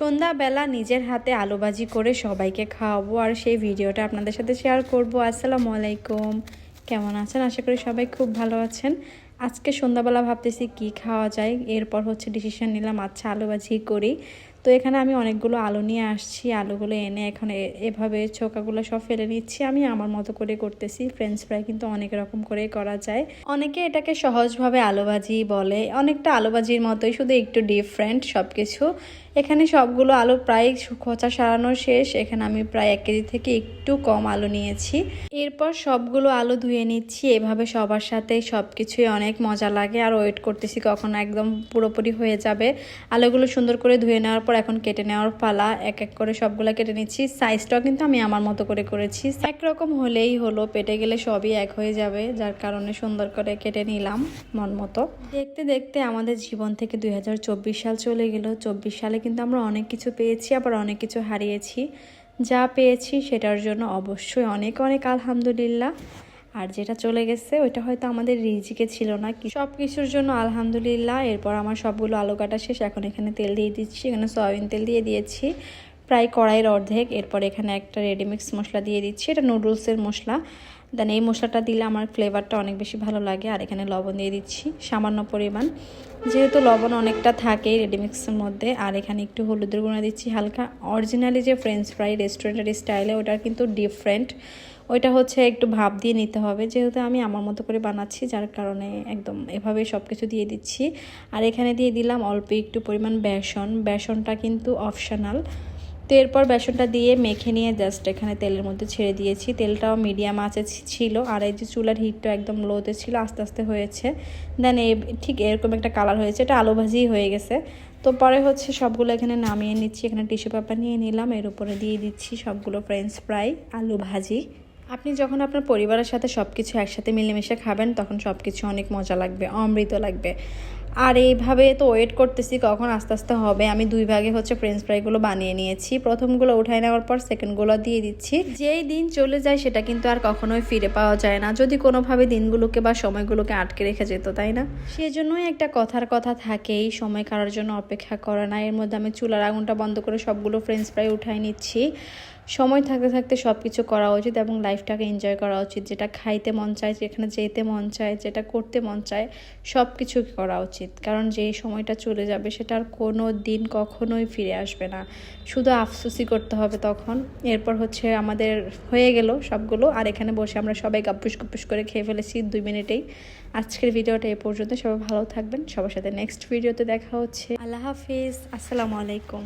সন্ধ্যাবেলা নিজের হাতে আলুবাজি করে সবাইকে খাওয়াবো আর সেই ভিডিওটা আপনাদের সাথে শেয়ার করব। আসসালামু আলাইকুম। কেমন আছেন? আশা করি সবাই খুব ভালো আছেন। আজকে সন্ধ্যাবেলা ভাবতেছি কি খাওয়া যায়? এরপর হচ্ছে ডিসিশন নিলাম আচ্ছা আলুবাজি করি। তো এখানে আমি অনেকগুলো আলু নিয়ে আসছি, আলুগুলো এনে এখন এভাবে চোকাগুলো সব ফেলে নিচ্ছি। আমি আমার মতো করে করতেছি ফ্রেঞ্চ ফ্রাই কিন্তু অনেক রকম করে করা যায়। অনেকে এটাকে সহজভাবে আলু ভাজি বলে, অনেকটা আলু ভাজির মতোই, শুধু একটু ডিফারেন্ট সব কিছু এখানে সবগুলো আলু প্রায় খোঁচা সারানো শেষ। এখানে আমি প্রায় এক কেজি থেকে একটু কম আলু নিয়েছি। এরপর সবগুলো আলু ধুয়ে নিচ্ছি। এভাবে সবার সাথে সব কিছুই অনেক মজা লাগে। আর ওয়েট করতেছি কখন একদম পুরোপুরি হয়ে যাবে। আলুগুলো সুন্দর করে ধুয়ে নেওয়ার পর এখন কেটে নেওয়ার পালা, এক এক করে সবগুলো কেটে নিচ্ছি। সাইজটাও কিন্তু আমি আমার মতো করে করেছি। একরকম হলেই হলো, পেটে গেলে সবই এক হয়ে যাবে, যার কারণে সুন্দর করে কেটে নিলাম মন মতো। দেখতে দেখতে আমাদের জীবন থেকে দুই হাজার চব্বিশ সাল চলে গেল। চব্বিশ সালে কিন্তু আমরা অনেক কিছু পেয়েছি, আবার অনেক কিছু হারিয়েছি। যা পেয়েছি সেটার জন্য অবশ্যই অনেক অনেক আলহামদুলিল্লাহ। আর যেটা চলে গেছে, ওইটা হয়তো আমাদের রিজিকে ছিল না। কি সব কিছুর জন্য আলহামদুলিল্লাহ, এরপর আমার সবগুলো আলু কাটা শেষ। এখন এখানে তেল দিয়ে দিচ্ছি, এখানে সয়াবিন তেল দিয়ে দিয়েছি। প্রায় কড়াইয়ের অর্ধেক। এরপর এখানে একটা রেডিমিক্স মশলা দিয়ে দিচ্ছি। এটা নুডলসের মশলা। দেন এই মশলাটা দিলে আমার ফ্লেভারটা অনেক বেশি ভালো লাগে। আর এখানে লবণ দিয়ে দিচ্ছি, সামান্য পরিমাণ। যেহেতু লবণ অনেকটা থাকেই রেডিমিক্সের মধ্যে, আর এখানে একটু হলুদের গুঁড়া দিচ্ছি হালকা। অরিজিনালি যে ফ্রেঞ্চ ফ্রাই রেস্টুরেন্টের স্টাইলে ওটার কিন্তু ডিফারেন্ট ওইটা হচ্ছে একটু ভাব দিয়ে নিতে হবে। যেহেতু আমি আমার মতো করে বানাচ্ছি, যার কারণে একদম এভাবে সব কিছু দিয়ে দিচ্ছি। আর এখানে দিয়ে দিলাম অল্প একটু পরিমাণ বেসন। বেসনটা কিন্তু অপশনাল। তো এরপর বেসনটা দিয়ে মেখে নিয়ে জাস্ট এখানে তেলের মধ্যে ছেড়ে দিয়েছি। তেলটাও মিডিয়াম আঁচে ছিল। আর এই যে চুলার হিটটা একদম লোতে ছিল, আস্তে আস্তে হয়েছে। দেন এই ঠিক এরকম একটা কালার হয়েছে। এটা আলু ভাজিই হয়ে গেছে। তো পরে হচ্ছে সবগুলো এখানে নামিয়ে নিচ্ছি। এখানে টিস্যু পেপার নিয়ে নিলাম। এর উপরে দিয়ে দিচ্ছি সবগুলো ফ্রেঞ্চ ফ্রাই আলু ভাজি। আপনি যখন আপনার পরিবারের সাথে সব কিছু একসাথে মিলেমিশে খাবেন, তখন সব কিছু অনেক মজা লাগবে, অমৃত লাগবে। আর এইভাবে তো ওয়েট করতেছি, কখন আস্তে আস্তে হবে? আমি দুই ভাগে হচ্ছে ফ্রেঞ্চ ফ্রাইগুলো বানিয়ে নিয়েছি। প্রথমগুলো উঠাই নেওয়ার পর সেকেন্ডগুলো দিয়ে দিচ্ছি। যেই দিন চলে যায়, সেটা কিন্তু আর কখনোই ফিরে পাওয়া যায় না। যদি কোনোভাবে দিনগুলোকে বা সময়গুলোকে আটকে রেখে যেত, তাই না? সেজন্যই একটা কথার কথা থাকেই সময় কারোর জন্য অপেক্ষা করে না। এর মধ্যে আমি চুলার আগুনটা বন্ধ করে সবগুলো ফ্রেঞ্চ ফ্রাই উঠাই নিচ্ছি। সময় থাকতে থাকতে সব কিছু করা উচিত এবং লাইফটাকে এনজয় করা উচিত। যেটা খাইতে মন চায়, যেখানে যেতে মন চায়, যেটা করতে মন চায় সব কিছু করা উচিত। কারণ যেই সময়টা চলে যাবে, সেটা আর কোনো দিন কখনোই ফিরে আসবে না। শুধু আফসোসই করতে হবে তখন। এরপর হচ্ছে আমাদের হয়ে গেল সবগুলো। আর এখানে বসে আমরা সবাই গাপ্পুস গুপ্পুস করে খেয়ে ফেলেছি দুই মিনিটেই। আজকের ভিডিওটা এ পর্যন্ত। সবাই ভালো থাকবেন। সবার সাথে নেক্সট ভিডিওতে দেখা হচ্ছে। আল্লাহ হাফিজ। আসসালামু আলাইকুম।